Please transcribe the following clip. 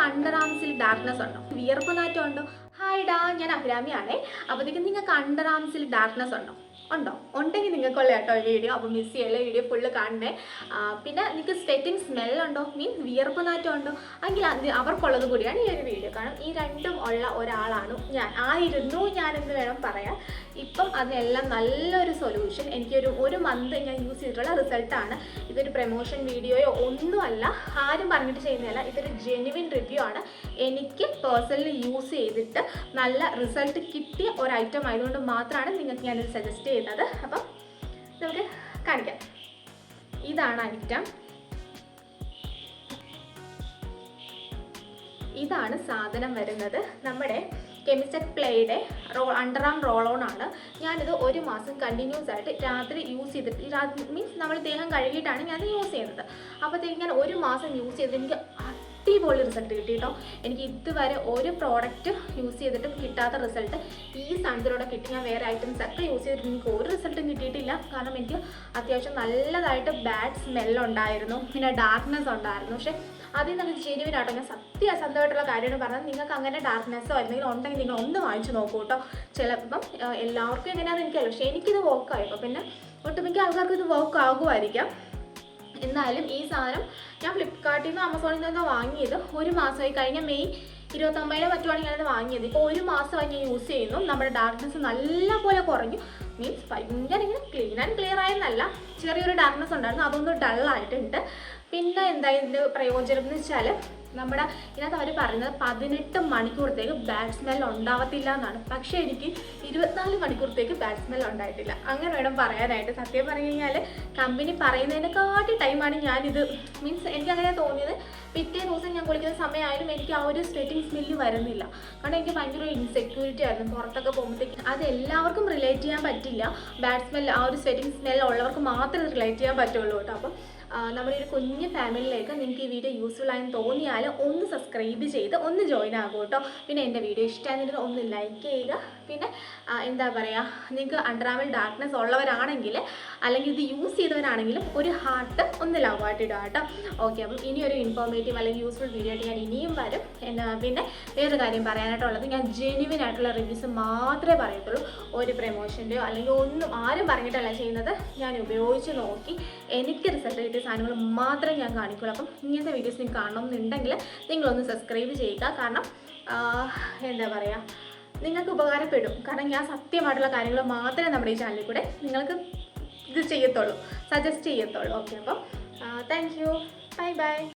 നിങ്ങൾക്ക് under ആംസിൽ darkness ഉണ്ടോ? വിയർപ്പ് നാറ്റം ഉണ്ടോ? ഹായ് ഡാ ഞാൻ അഭിരാമിയാണേ. അപ്പോഴത്തേക്കും നിങ്ങൾക്ക് അണ്ടർ ആംസിൽ ഡാർക്ക്നെസ് ഉണ്ടോ? ഉണ്ടോ? ഉണ്ടെങ്കിൽ നിങ്ങൾക്കുള്ള കേട്ടോ വീഡിയോ അപ്പോൾ മിസ് ചെയ്യല്ല വീഡിയോ ഫുള്ള് കാണണേ. പിന്നെ നിങ്ങൾക്ക് സ്വെറ്റിംഗ് സ്മെല്ലുണ്ടോ മീൻസ് വിയർപ്പ് നാറ്റം ഉണ്ടോ? എങ്കിൽ അത് അവർക്കുള്ളത് കൂടിയാണ് ഈ ഒരു വീഡിയോ കാരണം ഈ രണ്ടും ഉള്ള ഒരാളാണ് ഞാൻ. ആയിരുന്നു ഞാനെന്ന് വേണം പറയാം ഇപ്പം അതിനെല്ലാം നല്ലൊരു സൊല്യൂഷൻ എനിക്കൊരു ഒരു മന്ത് ഞാൻ യൂസ് ചെയ്തിട്ടുള്ള റിസൾട്ടാണ് ഇതൊരു പ്രൊമോഷൻ വീഡിയോയോ ഒന്നുമല്ല. ആരും പറഞ്ഞിട്ട് ചെയ്യുന്നതല്ല. ഇതൊരു ജെനുവിൻ റിവ്യൂ ആണ്. എനിക്ക് പേഴ്സണലി യൂസ് ചെയ്തിട്ട് നല്ല റിസൾട്ട് കിട്ടിയ ഒരു ഐറ്റം ആയതുകൊണ്ട് മാത്രമാണ് നിങ്ങൾക്ക് ഞാനിത് സജസ്റ്റ് ചെയ്യുന്നത് അപ്പം നമുക്ക് കാണിക്കാം. ഇതാണ് ഐറ്റം ഇതാണ് സാധനം വരുന്നത്. നമ്മുടെ കെമിസെറ്റ് പ്ലേയുടെ raw under arm roll on ആണ്. ഞാനിത് ഒരു മാസം കണ്ടിന്യൂസ് ആയിട്ട് രാത്രി യൂസ് ചെയ്തിട്ട് രാത്രി മീൻസ് നമ്മൾ ദേഹം കഴുകിയിട്ടാണ് ഞാൻ യൂസ് ചെയ്യുന്നത്. അപ്പോഴത്തേക്ക് ഞാൻ ഒരു മാസം യൂസ് ചെയ്തിട്ട് എനിക്ക് അടിപൊളി റിസൾട്ട് കിട്ടി കേട്ടോ എനിക്ക് ഇതുവരെ ഒരു പ്രോഡക്റ്റ് യൂസ് ചെയ്തിട്ടും കിട്ടാത്ത റിസൾട്ട് ഈ സാധനത്തിലൂടെ കിട്ടി. ഞാൻ വേറെ ഐറ്റംസ് ഒക്കെ യൂസ് ചെയ്തിട്ട് എനിക്ക് ഒരു റിസൾട്ടും കിട്ടിയിട്ടില്ല. കാരണം എനിക്ക് അത്യാവശ്യം നല്ലതായിട്ട് ബാഡ് സ്മെല്ലുണ്ടായിരുന്നു പിന്നെ ഡാർക്ക്നെസ് ഉണ്ടായിരുന്നു. പക്ഷേ അതിൽ നിന്നൊക്കെ ജെനുവിനാട്ടോ ഞാൻ സത്യസന്ധമായിട്ടുള്ള കാര്യമാണ് പറഞ്ഞത്. നിങ്ങൾക്ക് അങ്ങനെ ഡാർക്ക്നെസ്സോ എന്തെങ്കിലും ഉണ്ടെങ്കിൽ നിങ്ങൾ ഒന്ന് വാങ്ങിച്ചു നോക്കൂ കേട്ടോ. ചിലപ്പം എല്ലാവർക്കും എങ്ങനെയാണെന്ന് എനിക്കറിയാം പക്ഷേ എനിക്കിത് വർക്കായി അപ്പോൾ പിന്നെ ഒട്ടുമിക്ക ആൾക്കാർക്ക് ഇത് വർക്ക് ആകുമായിരിക്കാം. എന്നാലും ഈ സാധനം ഞാൻ ഫ്ലിപ്കാർട്ടിൽ നിന്ന് ആമസോണിൽ നിന്നോ വാങ്ങിയത് ഒരു മാസമായി. കഴിഞ്ഞ മെയ് ഇരുപത്തൊമ്പതിന് പറ്റുവാണെങ്കിൽ ഞാനത് വാങ്ങിയത്. ഇപ്പോൾ ഒരു മാസമായി ഞാൻ യൂസ് ചെയ്യുന്നു. നമ്മുടെ ഡാർക്ക്നെസ് നല്ലപോലെ കുറഞ്ഞു. മീൻസ് ഭയങ്കര ഇങ്ങനെ ക്ലീൻ ആൻഡ് ക്ലിയർ ആയെന്നല്ല. ചെറിയൊരു ഡാർക്ക്നെസ് ഉണ്ടായിരുന്നു. അതൊന്ന് ഡള്ളായിട്ടുണ്ട് പിന്നെ എന്താ ഇതിന്റെ പ്രയോജനം എന്ന് വെച്ചാൽ നമ്മുടെ ഇതിനകത്ത് അവർ പറയുന്നത് പതിനെട്ട് മണിക്കൂറത്തേക്ക് ബാഡ് സ്മെൽ ഉണ്ടാവത്തില്ല എന്നാണ്. പക്ഷേ എനിക്ക് ഇരുപത്തിനാല് മണിക്കൂറത്തേക്ക് ബാഡ് സ്മെൽ ഉണ്ടായിട്ടില്ല. അങ്ങനെ വേണം പറയാനായിട്ട്. സത്യം പറഞ്ഞു കഴിഞ്ഞാൽ കമ്പനി പറയുന്നതിനെക്കാട്ടി ടൈമാണ് ഞാനിത്. മീൻസ് എനിക്ക് അങ്ങനെ തോന്നിയത്. പിറ്റേ ദിവസം ഞാൻ കുളിക്കുന്ന സമയമായാലും എനിക്ക് ആ ഒരു സ്വെറ്റിംഗ് സ്മെല്ല് വരുന്നില്ല. കാരണം എനിക്ക് ഭയങ്കര ഇൻസെക്യൂരിറ്റി ആയിരുന്നു. പുറത്തൊക്കെ പോകുമ്പോഴത്തേക്ക് അത് എല്ലാവർക്കും റിലേറ്റ് ചെയ്യാൻ പറ്റില്ല. ബാഡ് സ്മെൽ ആ ഒരു സ്വെറ്റിംഗ് സ്മെൽ ഉള്ളവർക്ക് മാത്രമേ റിലേറ്റ് ചെയ്യാൻ പറ്റുള്ളൂ കേട്ടോ. അപ്പം നമ്മുടെ ഒരു കുഞ്ഞ് ഫാമിലിയിലേക്ക് നിങ്ങൾക്ക് ഈ വീഡിയോ യൂസ്ഫുൾ ആയെന്ന് തോന്നിയാൽ ഒന്ന് സബ്സ്ക്രൈബ് ചെയ്ത് ഒന്ന് ജോയിൻ ആകും കേട്ടോ. പിന്നെ എന്റെ വീഡിയോ ഇഷ്ടമായിരുന്നെങ്കിൽ ഒന്ന് ലൈക്ക് ചെയ്യുക. പിന്നെ എന്താ പറയുക നിങ്ങൾക്ക് അണ്ടർആമിൽ ഡാർക്ക്നെസ് ഉള്ളവരാണെങ്കിൽ അല്ലെങ്കിൽ ഇത് യൂസ് ചെയ്തവരാണെങ്കിലും ഒരു ഹാർട്ട് ഒന്ന് ലവ് ആയിട്ട് ഇടുക കേട്ടോ. ഓക്കെ അപ്പം ഇനി ഒരു ഇൻഫോർമേറ്റീവ് അല്ലെങ്കിൽ യൂസ്ഫുൾ വീഡിയോ ആയിട്ട് ഞാൻ ഇനിയും വരും. പിന്നെ വേറൊരു കാര്യം പറയാനായിട്ടുള്ളത് ഞാൻ ജെനുവിൻ ആയിട്ടുള്ള റിവ്യൂസ് മാത്രമേ പറയത്തുള്ളൂ. ഒരു പ്രൊമോഷന്റെയോ അല്ലെങ്കിൽ ഒന്നും ആരും പറഞ്ഞിട്ടല്ല ചെയ്യുന്നത്. ഞാൻ ഉപയോഗിച്ച് നോക്കി എനിക്ക് റിസൾട്ട് കിട്ടിയ സാധനങ്ങൾ മാത്രമേ ഞാൻ കാണിക്കുള്ളൂ. അപ്പം ഇങ്ങനത്തെ വീഡിയോസ് നിങ്ങൾക്ക് കാണണമെന്നുണ്ടെങ്കിൽ നിങ്ങളൊന്ന് സബ്സ്ക്രൈബ് ചെയ്യുക. കാരണം എന്താ പറയുക നിങ്ങൾക്ക് ഉപകാരപ്പെടും. കാരണം ഞാൻ സത്യമായിട്ടുള്ള കാര്യങ്ങൾ മാത്രമേ നമ്മുടെ ഈ ചാനലിൽ കൂടെ നിങ്ങൾക്ക് ഇത് ചെയ്യത്തുള്ളൂ. സജസ്റ്റ് ചെയ്യത്തുള്ളൂ. ഓക്കെ അപ്പം താങ്ക് യു ബൈ ബൈ